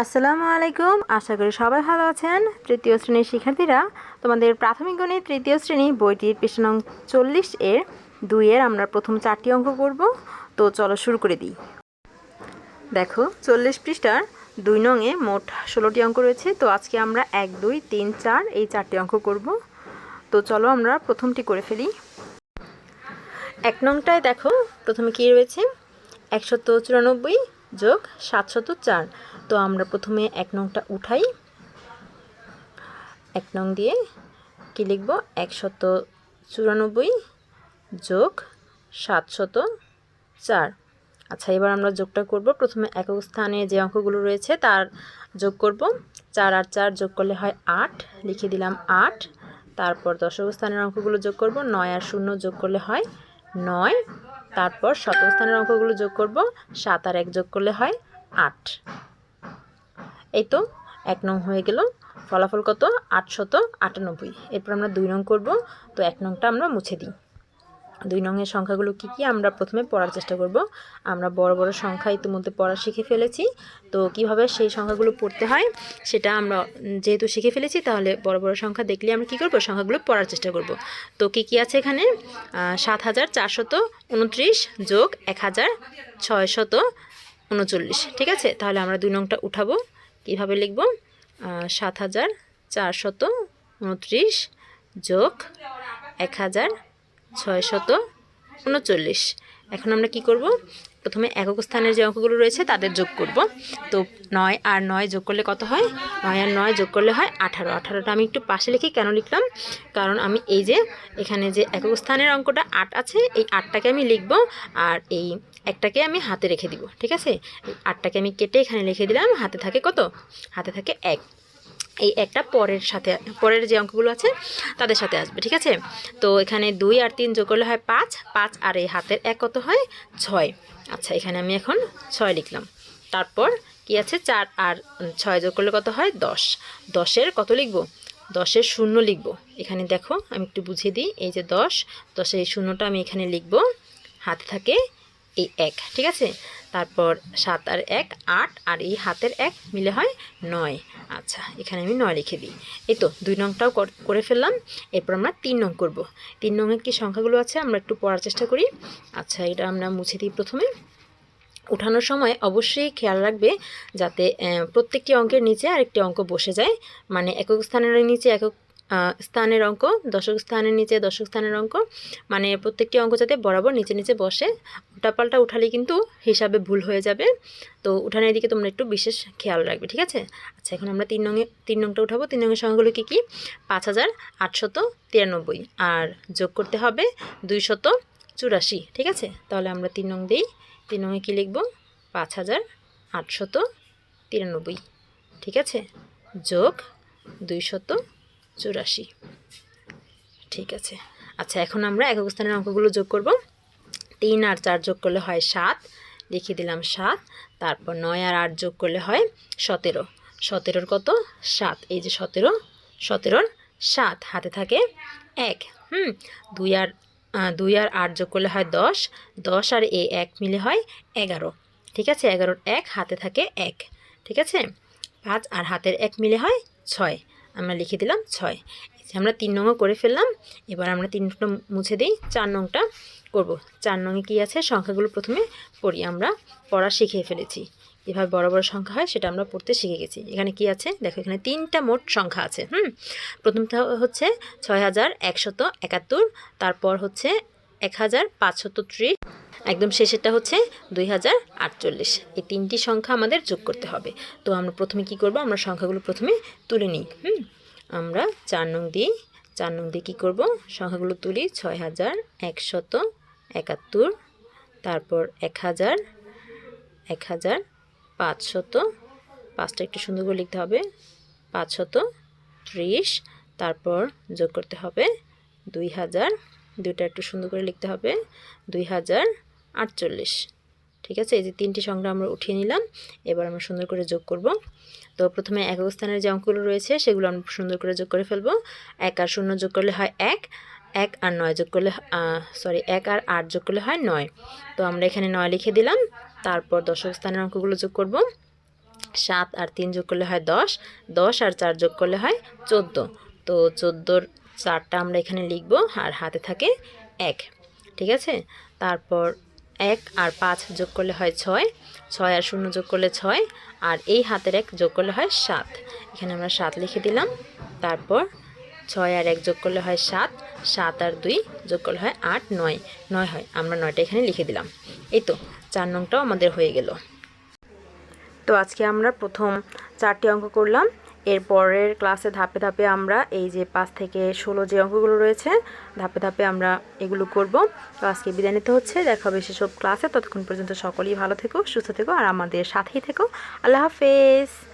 আসসালামু আলাইকুম। আশা করি সবাই ভালো আছেন। তৃতীয় শ্রেণির শিক্ষার্থীরা, তোমাদের প্রাথমিক গণিত তৃতীয় শ্রেণি বইটির পৃষ্ঠা নং চল্লিশ এর দুইয়ের আমরা প্রথম চারটি অঙ্ক করব। তো চলো শুরু করে দিই। দেখো, চল্লিশ পৃষ্ঠার দুই নংয়ে মোট ষোলোটি অঙ্ক রয়েছে। তো আজকে আমরা এক, দুই, তিন, চার এই চারটি অঙ্ক করব। তো চলো আমরা প্রথমটি করে ফেলি। এক নংটায় দেখো, প্রথমে কী রয়েছে? একশত চুরানব্বই যোগ সাতশত চার। তো আমরা প্রথমে এক নংটা উঠাই। এক নং দিয়ে কী লিখব? একশত চুরানব্বই যোগ সাতশত চার। আচ্ছা এবার আমরা যোগটা করব। প্রথমে একক স্থানে যে অঙ্কগুলো রয়েছে তার যোগ করব। চার আর চার যোগ করলে হয় আট। লিখে দিলাম আট। তারপর দশক স্থানের অঙ্কগুলো যোগ করব। নয় আর শূন্য যোগ করলে হয় নয়। তারপর শতক স্থানের অঙ্কগুলো যোগ করব, সাত আর এক যোগ করলে হয় আট। এই তো এক নং হয়ে গেল, ফলাফল কত? আটশত আটানব্বই। এরপর আমরা দুই নং করব, তো এক নংটা আমরা মুছে দিই। দুই নংয়ের সংখ্যাগুলো কি কি আমরা প্রথমে পড়ার চেষ্টা করব। আমরা বড় বড় সংখ্যা ইতিমধ্যে পড়া শিখে ফেলেছি। তো কীভাবে সেই সংখ্যাগুলো পড়তে হয় সেটা আমরা যেহেতু শিখে ফেলেছি তাহলে বড় বড় সংখ্যা দেখলে আমরা কি করব? সংখ্যাগুলো পড়ার চেষ্টা করব। তো কি কি আছে এখানে? সাত হাজার চারশত উনত্রিশ যোগ এক হাজার ছয়শত উনচল্লিশ। ঠিক আছে? তাহলে আমরা দুই নংটা উঠাবো। কীভাবে লিখব? সাত হাজার চারশত উনত্রিশ যোগ এক হাজার ছয়শত উনচল্লিশ। এখন আমরা কি করব? প্রথমে একক স্থানের যে অঙ্কগুলো রয়েছে তাদের যোগ করব। তো নয় আর নয় যোগ করলে কত হয়? নয় আর নয় যোগ করলে হয় আঠারো। আঠারোটা আমি একটু পাশে লিখি কেন লিখলাম? কারণ আমি এই যে এখানে যে একক স্থানের অঙ্কটা আট আছে, এই আটটাকে আমি লিখব আর এই একটাকে আমি হাতে রেখে দিব, ঠিক আছে? আটটাকে আমি কেটে এখানে লিখে দিলাম, হাতে থাকে কত? হাতে থাকে এক। এই একটা পরের সাথে, পরের যে অঙ্কগুলো আছে, তাদের সাথে আসবে, ঠিক আছে? তো এখানে দুই আর তিন যোগ করলে হয় পাঁচ পাঁচ আর এই হাতের এক কত হয়? ছয়। আচ্ছা এখানে আমি এখন ছয় লিখলাম। তারপর কি আছে? চার আর ছয় যোগ করলে কত হয়? দশ। দশের কত লিখব? দশের শূন্য লিখব। এখানে দেখো, আমি একটু বুঝিয়ে দিই, এই যে দশ, দশের এই শূন্যটা আমি এখানে লিখব। হাতে থাকে এই এক, ঠিক আছে? তারপর সাত আর এক, আট আর এই হাতের এক মিলে হয় নয়। আচ্ছা এখানে আমি নয় লিখে দিই। এই তো, দুই নংটাও কর- ফেললাম। এরপর আমরা তিন নং করব। তিন নংয়ের কি সংখ্যাগুলো আছে আমরা একটু পড়ার চেষ্টা করি। আচ্ছা এটা আমরা মুছে দিই প্রথমে। উঠানোর সময় অবশ্যই খেয়াল রাখবে যাতে প্রত্যেকটি অঙ্কের নিচে আরেকটি অঙ্ক বসে যায়। মানে একক স্থানের নিচে একক স্থানের অঙ্ক, দশক স্থানের নিচে দশক স্থানের অঙ্ক। মানে প্রত্যেকটি অঙ্ক যাতে বরাবর নিচে নিচে বসে। উল্টাপাল্টা উঠালে কিন্তু হিসাবে ভুল হয়ে যাবে। তো উঠানের দিকে তোমরা একটু বিশেষ খেয়াল রাখবে, ঠিক আছে? আচ্ছা এখন আমরা তিন নঙে তিন নংটা উঠাবো। তিন নঙের সংখ্যাগুলো কী কী? পাঁচ হাজার আটশত তিরানব্বই। আর যোগ করতে হবে দুইশত চুরাশি, ঠিক আছে? তাহলে আমরা তিন নং দিই। তিন নঙে কী লিখব? পাঁচ হাজার আটশত তিরানব্বই, ঠিক আছে? যোগ দুইশত চুরাশি, ঠিক আছে? আচ্ছা এখন আমরা একক স্থানের অঙ্কগুলো যোগ করব। তিন আর চার যোগ করলে হয় সাত। লিখে দিলাম সাত। তারপর নয় আর আট যোগ করলে হয় সতেরো। সতেরোর কত? সাত। এই যে সতেরো, সতেরোর সাত। হাতে থাকে এক। হুম, দুই আর দুই আর আট যোগ করলে হয় দশ। দশ আর এ এক মিলে হয় এগারো। ঠিক আছে? এগারোর এক, হাতে থাকে এক। ঠিক আছে? পাঁচ আর হাতের এক মিলে হয় ছয়। আমরা লিখে দিলাম ছয়। আমরা তিন নংও করে ফেললাম, এবার আমরা তিন নংটা মুছে দিই, চার নংটা করব। চার নংয়ে কী আছে? সংখ্যাগুলো প্রথমে পড়ি, আমরা পড়া শিখিয়ে ফেলেছি। এভাবে বড় বড় সংখ্যা হয়, সেটা আমরা পড়তে শিখে গেছি। এখানে কি আছে? দেখো, এখানে তিনটা মোট সংখ্যা আছে, হুম? প্রথমটা হচ্ছে ছয় হাজার একশত একাত্তর, তারপর হচ্ছে এক হাজার পাঁচশত ত্রিশ একদম শেষেরটা হচ্ছে দুই হাজার আটচল্লিশ। এই তিনটি সংখ্যা আমাদের যোগ করতে হবে। তো আমরা প্রথমে কি করব? আমরা সংখ্যাগুলো প্রথমে তুলে নিই। হুম? আমরা চার নং দিই চার নং দিয়ে কী করব? সংখ্যাগুলো তুলি, ছয় হাজার একশত একাত্তর, তারপর এক হাজার এক হাজার পাঁচশত, পাঁচটা একটু সুন্দর করে লিখতে হবে, পাঁচশত ত্রিশ, তারপর যোগ করতে হবে দুই হাজার, দুইটা একটু সুন্দর করে লিখতে হবে, দুই হাজার আটচল্লিশ। ঠিক আছে? এই যে তিনটি সংখ্যা আমরা উঠিয়ে নিলাম। এবার আমরা সুন্দর করে যোগ করব। তো প্রথমে একক স্থানের যে অঙ্কগুলো রয়েছে, সেগুলো আমরা সুন্দর করে যোগ করে ফেলব। এক আর শূন্য যোগ করলে হয় এক। এক আর নয় যোগ করলে সরি এক আর আট যোগ করলে হয় নয়। তো আমরা এখানে নয় লিখে দিলাম। তারপর দশক স্থানের অঙ্কগুলো যোগ করব। সাত আর তিন যোগ করলে হয় দশ। দশ আর চার যোগ করলে হয় চোদ্দ। তো চোদ্দোর চারটা আমরা এখানে লিখব। আর হাতে থাকে এক। ঠিক আছে? তারপর এক আর পাঁচ যোগ করলে হয় ছয় ছয় আর শূন্য যোগ করলে ছয়, আর এই হাতের এক যোগ করলে হয় সাত। এখানে আমরা সাত লিখে দিলাম। তারপর ছয় আর এক যোগ করলে হয় সাত সাত আর দুই যোগ করলে হয় আট, নয়। নয় হয়, আমরা নয়টা এখানে লিখে দিলাম। এই তো, চার নংটাও আমাদের হয়ে গেল। তো আজকে আমরা প্রথম চারটি অঙ্ক করলাম। এর পরের ক্লাসে ধাপে ধাপে আমরা এই যে পাঁচ থেকে ষোলো যে অঙ্কগুলো রয়েছে, ধাপে ধাপে আমরা এগুলো করব। তো আজকে বিদায় নিতে হচ্ছে। দেখা হবে সেসব ক্লাসে ততক্ষণ পর্যন্ত সকলেই ভালো থেকো, সুস্থ থেকো, আর আমাদের সাথেই থেকো। আল্লাহ হাফেজ।